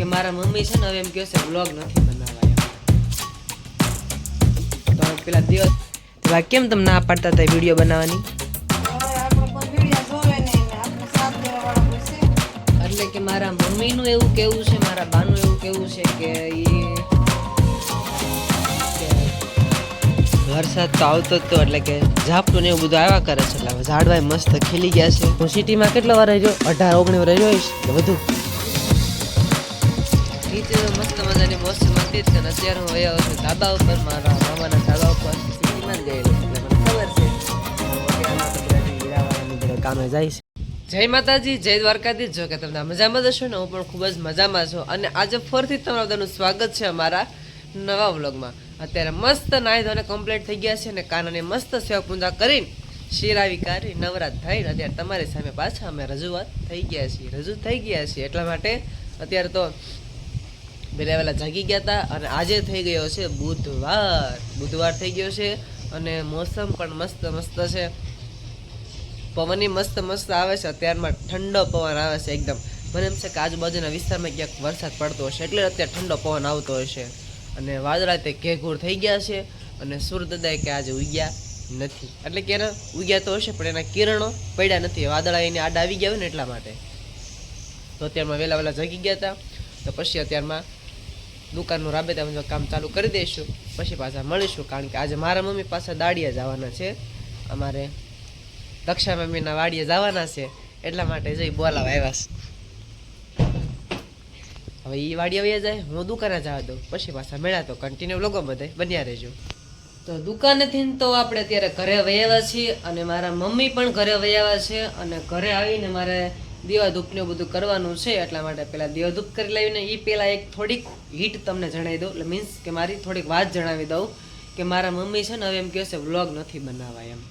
કે મારા મમ્મી છે ને હવે એમ કહે છે બ્લોગ નથી બનાવવા પેલા દિવસ પેલા કેમ તમે ના પાડતા હતા વીડિયો બનાવવાની? એટલે કે મારા મમ્મીનું એવું કેવું છે, મારા બાનું એવું કેવું છે કે એ વરસાદ તો આવતો જ તો, એટલે કે ઝાપટું ને એવું બધું આવ્યા કરે છે, એટલે ઝાડવાય મસ્ત ખીલી ગયા છે. હું સિટીમાં કેટલો વાર રહ્યો? અઢાર, ઓગણીસ વાર રહ્યો હોઈશ? કે વધુ નીચે મસ્ત મજાની હતી જ છે અત્યારે હું આવ્યો છું ધાબા ઉપર મારા મામાના ધાબા ઉપર. સિટીમાં ગયેલો એટલે મને ખબર છે. કામે જાય છે. જય માતાજી જય દ્વારકાધીશ. જો કે તમને મજામાં જશો ને હું પણ ખૂબ જ મજામાં છું. અને આજે ફરીથી તમારા બધાનું સ્વાગત છે અમારા નવા વ્લોગમાં. અત્યારે મસ્ત નાહી ધોને કમ્પ્લીટ થઈ ગયા છે અને કાનાને મસ્ત સેવા પૂજા કરીને શિરાવી કરી નવરાત થઈને અત્યારે તમારી સામે પાછા અમે રજૂઆત થઈ ગયા છીએ રજૂ થઈ ગયા છીએ. એટલા માટે અત્યારે તો વહેલા વહેલા જાગી ગયા હતા અને આજે થઈ ગયો છે બુધવાર. બુધવાર થઈ ગયો છે અને મોસમ પણ મસ્ત મસ્ત છે. પવનની મસ્ત મસ્ત આવે છે. અત્યારમાં ઠંડો પવન આવે છે એકદમ. મને એમ છે કે આજુબાજુના વિસ્તારમાં ક્યાંક વરસાદ પડતો હશે એટલે અત્યારે ઠંડો પવન આવતો હશે. અને વાદળા તે ઘેઘૂર થઈ ગયા છે અને સૂર્યદાય કે આજે ઉગ્યા નથી. એટલે કે એના ઉગ્યા તો હશે, પણ એના કિરણો પડ્યા નથી. વાદળા એને આડા આવી ગયા હોય ને એટલા માટે. તો અત્યારમાં વહેલા વહેલા જાગી ગયા હતા તો પછી અત્યારમાં દુકાનનું રાબેતા કામ ચાલુ કરી દઈશું. પછી પાછા મળીશું, કારણ કે આજે મારા મમ્મી પાસે દાડિયા જવાના છે. અમારે દક્ષા મમ્મીના વાડીએ જવાના છે. એટલા માટે જઈ બોલાવા આવ્યા છે. હવે એ વાડીએ વયા જાય, હું દુકાને જવા દઉં. પછી પાછા મેળા તો કન્ટિન્યુ લોકો બધે બન્યા રહેજો. તો દુકાનેથી તો આપણે અત્યારે ઘરે વયાવા છીએ અને મારા મમ્મી પણ ઘરે વયાવા છે અને ઘરે આવીને મારે દીવા ધૂપને એવું બધું કરવાનું છે, એટલા માટે પહેલાં દીવાધૂપ કરી લઈને એ પહેલાં એક થોડીક હીટ તમને જણાવી દઉં. એટલે મીન્સ કે મારી થોડીક વાત જણાવી દઉં કે મારા મમ્મી છે ને હવે એમ કહે છે વ્લોગ નથી બનાવવા એમ.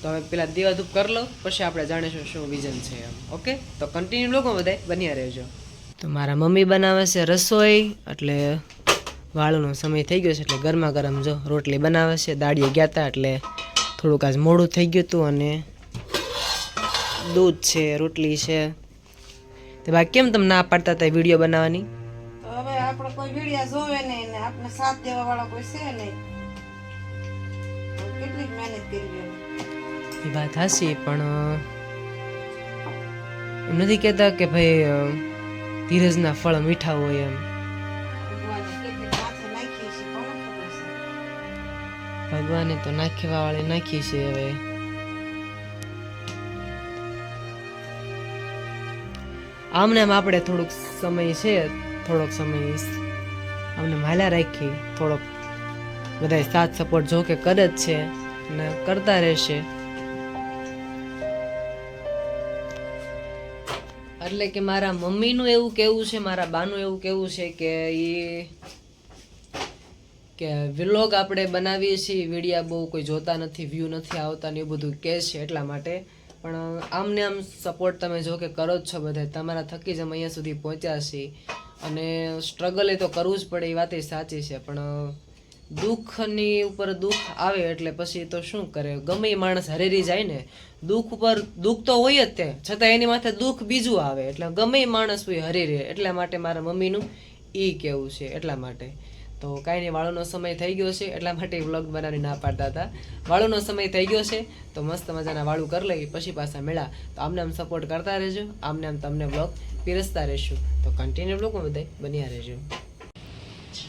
તો હવે પહેલાં દીવાધૂપ કરી લો પછી આપણે જાણીશું શું વિઝન છે એમ. ઓકે તો કન્ટિન્યુ લોકો બધાય, બન્યા રહેજો. તો મારા મમ્મી બનાવે છે રસોઈ, એટલે વાળનો સમય થઈ ગયો છે, એટલે ગરમા ગરમ જો રોટલી બનાવે છે. દાળીએ ગયા હતા એટલે થોડુંક આજ મોડું થઈ ગયું હતું અને દૂધ છે રોટલી છે. તે ભાઈ કેમ તમે ના પાડતા હતા વીડિયો બનાવવાની? હવે આપણે કોઈ વીડિયો જોવે નહીં ને આપણે સાથ દેવા વાળા કોઈ છે નહીં. કેટલી મહેનત કરી એ વાત હાસી પણ એમ નથી કહેતા કે ભાઈ ધીરજના ફળ મીઠા હોય એમ. ભગવાને તો નાખવા વાળી નાખી છે હવે. આમને આમ આપણે થોડોક સમય છે, થોડોક સમય આમને માલા રાખી, થોડોક બધા સાથ સપોર્ટ જો કે કરે જ છે અને કરતા રહેશે. એટલે કે મારા મમ્મીનું એવું કેવું છે, મારા બાનું એવું કેવું છે કે એ કે વ્લોગ આપણે બનાવીએ છીએ, વિડીયા બહુ કોઈ જોતા નથી વ્યૂ નથી આવતા ને એવું બધું કહે છે એટલા માટે પણ આમને આમ સપોર્ટ તમે જો કે કરો જ છો બધા. તમારા થકી જ અમે અહીંયા સુધી પહોંચ્યા છીએ. અને સ્ટ્રગલ એ તો કરવું જ પડે, એ વાત એ સાચી છે. પણ દુઃખની ઉપર દુઃખ આવે એટલે પછી તો શું કરે? ગમે એ માણસ હરેરી જાય ને, દુઃખ ઉપર દુઃખ તો હોય જ તે છતાં એની માથે દુઃખ બીજું આવે. એટલે ગમે એ માણસ હોય હરી એટલા માટે મારા મમ્મીનું એ કેવું છે, એટલા માટે. તો કાંઈ નહીં, વાળોનો સમય થઈ ગયો છે, એટલા માટે વ્લોગ બનાવી ના પાડતા હતા. વાળોનો સમય થઈ ગયો છે, તો મસ્ત મજાના વાળું કરી લઈ પછી પાછા મેળા. તો આમને આમ સપોર્ટ કરતા રહેજો, આમને આમ તમને વ્લોગ પીરસતા રહેશું. તો કન્ટિન્યુ બ્લોગમાં બધાય બન્યા રહેજો.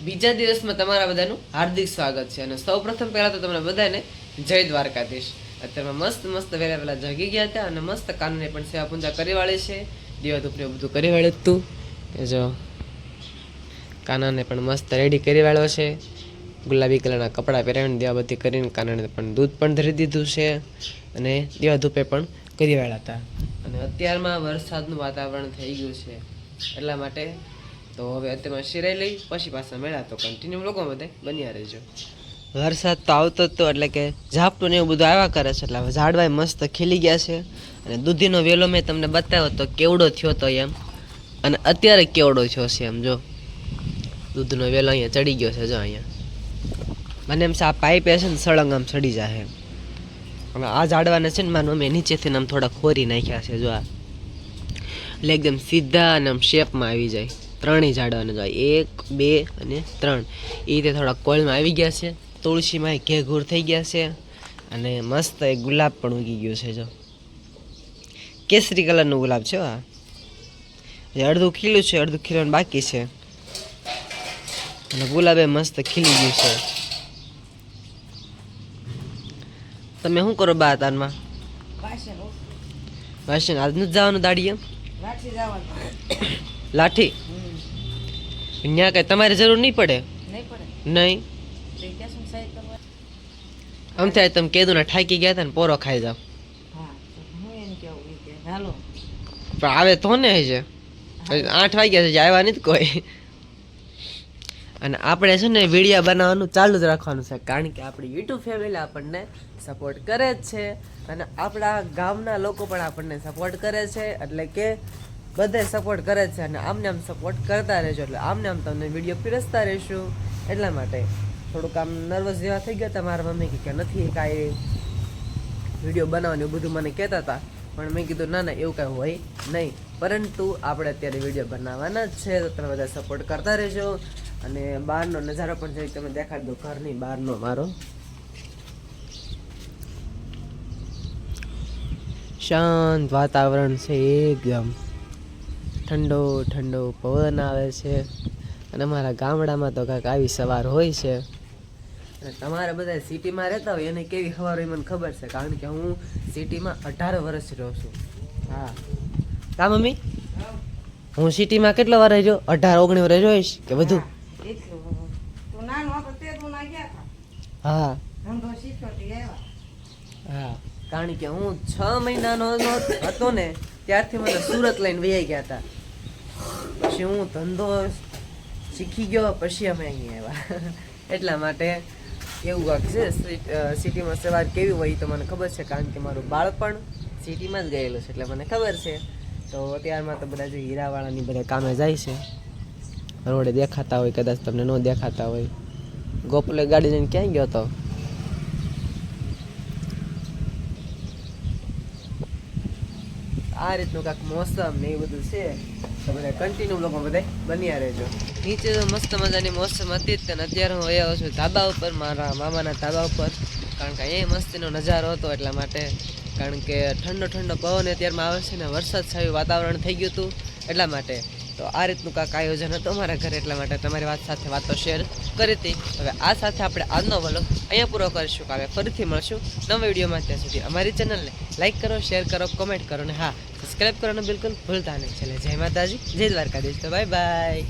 બીજા દિવસમાં તમારા બધાનું હાર્દિક સ્વાગત છે, અને સૌ પ્રથમ પહેલા તો તમને બધાને જય દ્વારકાધીશ. અત્યારમાં મસ્ત મસ્ત વહેલા વહેલા જાગી ગયા હતા, અને મસ્ત કાનને પણ સેવા પૂજા કરી વાળી છે. દીવા ધૂપને બધું કરી વાળ્યું હતું. જો કાનાને પણ મસ્ત રેડી કરી વાળ્યો છે. ગુલાબી કલરના કપડાં પહેરાવીને દીવાબત્તી કરીને કાનાને પણ દૂધ પણ ધરી દીધું છે અને દીવા ધૂપે પણ કરી વાળ્યા હતા. અને અત્યારમાં વરસાદનું વાતાવરણ થઈ ગયું છે એટલા માટે તો હવે અત્યારમાં શિરાઈ લઈ, પછી પાછા મેળા તો કન્ટિન્યુ લોકો બધે બન્યા રહેજો. વરસાદ તો આવતો જ તો, એટલે કે ઝાપટું ને એવું બધું આવ્યા કરે છે, એટલે ઝાડવાય મસ્ત ખીલી ગયા છે. અને દૂધીનો વેલો મેં તમને બતાવ્યો તો કેવડો થયો તો એમ. અને અત્યારે કેવડો થયો છે એમ, જો. દૂધનો વેલો અહીંયા ચડી ગયો છે, જો અહીંયા. મને એમ છે, આ પાઇપ છે ને સળંગ આમ ચડી જાય હવે આ ઝાડવાને છે ને મારું અમે નીચેથી આમ થોડા ખોરી નાખ્યા છે, જો આ. એટલે એકદમ સીધા અને આમ શેપમાં આવી જાય. ત્રણેય ઝાડવાને, જો એક, બે અને ત્રણ. એ રીતે થોડા કોઈલમાં આવી ગયા છે. તુલસીમાં ઘેઘૂર થઈ ગયા છે અને મસ્ત એક ગુલાબ પણ ઉગી ગયો છે, જો. કેસરી કલરનું ગુલાબ છે આ. અડધું ખીલું છે, અડધું ખીલવાનું બાકી છે. અને ગુલાબે મસ્ત ખીલી ગયું છે. તમે શું કરો બા તારમાં. વાસણ આજ નથી જવાનું દાડીએ? લાઠી. ત્યાં કઈ તમારે જરૂર નહીં પડે? નહીં? આમ થાય તમે કીધું ને ઠાકી ગયા હતા ને પોરો ખાઈ હાલો. પણ આવે તો ને છે આઠ વાગ્યા છે હજી આવ્યા નથી કોઈ. અને આપણે છે ને વિડીયા બનાવવાનું ચાલુ જ રાખવાનું છે, કારણ કે આપણી યુટ્યુબ ફેમિલી આપણને સપોર્ટ કરે જ છે. અને આપણા ગામના લોકો પણ આપણને સપોર્ટ કરે છે, એટલે કે બધે સપોર્ટ કરે છે અને આમને આમ સપોર્ટ કરતા રહેજો, એટલે આમને આમ તમને વીડિયો પીરસતા રહીશું. એટલા માટે થોડુંક આમ નર્વસ જેવા થઈ ગયા હતા મારા મમ્મી કે નથી કાંઈ વીડિયો બનાવવાનું એવું બધું મને કહેતા હતા. પણ મેં કીધું, ના ના, એવું કાંઈ હોય નહીં. પરંતુ આપણે અત્યારે વીડિયો બનાવવાના જ છે, તો તમે બધા સપોર્ટ કરતા રહેજો. અને બહારનો નજારો પણ જઈ તમે દેખાડી દો ઘરની બહારનો મારો. શાંત વાતાવરણ છે એકદમ. ઠંડો ઠંડો પવન આવે છે. અને અમારા ગામડામાં તો કાંઈક આવી સવાર હોય છે. અને તમારે બધા સિટીમાં રહેતા હોય એને કેવી સવાર હોય મને ખબર છે કારણ કે હું સિટીમાં અઢાર વર્ષ રહું છું. હા. કા મમ્મી? હું. સિટીમાં કેટલો વાર રહ્યો? અઢાર ઓગણીસ વર્ષ રહીશ કે વધુ? એટલું તું નાનો હતો તે તું ના ગયા હતા હા. ધંધો શીખ્યો તે આવ્યા. હા. કારણ કે હું છ મહિનાનો હતો- ને ત્યારથી મને સુરત લઈને વહી ગયા હતા પછી હું ધંધો શીખી ગયો પછી અમે અહીંયા આવ્યા. એટલા માટે એવું વાક છે સિટીમાં સવાર કેવી હોય તો મને ખબર છે કારણ કે મારું બાળપણ સિટીમાં જ ગયેલું છે એટલે મને ખબર છે. તો અત્યારમાં તો બધા જે હીરાવાળાની બધા કામે જાય છે. રોડે દેખાતા હોય, કદાચ તમને ન દેખાતા હોય. ગોપલે ગાડી લઈને ક્યાં ગયો હતો આ રીતનું કાંઈક મોસમ ને એ બધું છે. તો બધા કન્ટિન્યુ લોકો બધા બન્યા રહેજો. નીચે તો મસ્ત મજાની મોસમ હતી જ તે અત્યારે હું આવ્યો છું ધાબા ઉપર, મારા મામાના ધાબા ઉપર. કારણ કે અહીંયા મસ્તીનો નજારો હતો એટલા માટે. કારણ કે ઠંડો ઠંડો પવન અત્યારમાં આવે છે ને વરસાદ થયું વાતાવરણ થઈ ગયું હતું એટલા માટે. તો આ રીતનું કાંઈક આયોજન હતું અમારા ઘરે એટલા માટે તમારી વાત સાથે વાતો શેર કરી હતી. હવે આ સાથે આપણે આજનો વલો અહીંયા પૂરો કરીશું કે હવે ફરીથી મળશું નવા વિડીયોમાં ત્યાં સુધી અમારી ચેનલને લાઈક કરો, શેર કરો, કોમેન્ટ કરો ને હા સબસ્ક્રાઈબ કરવાનું બિલકુલ ભૂલતા નહીં. છેલ્લે જય માતાજી, જય દ્વારકાધીશ. તો બાય બાય.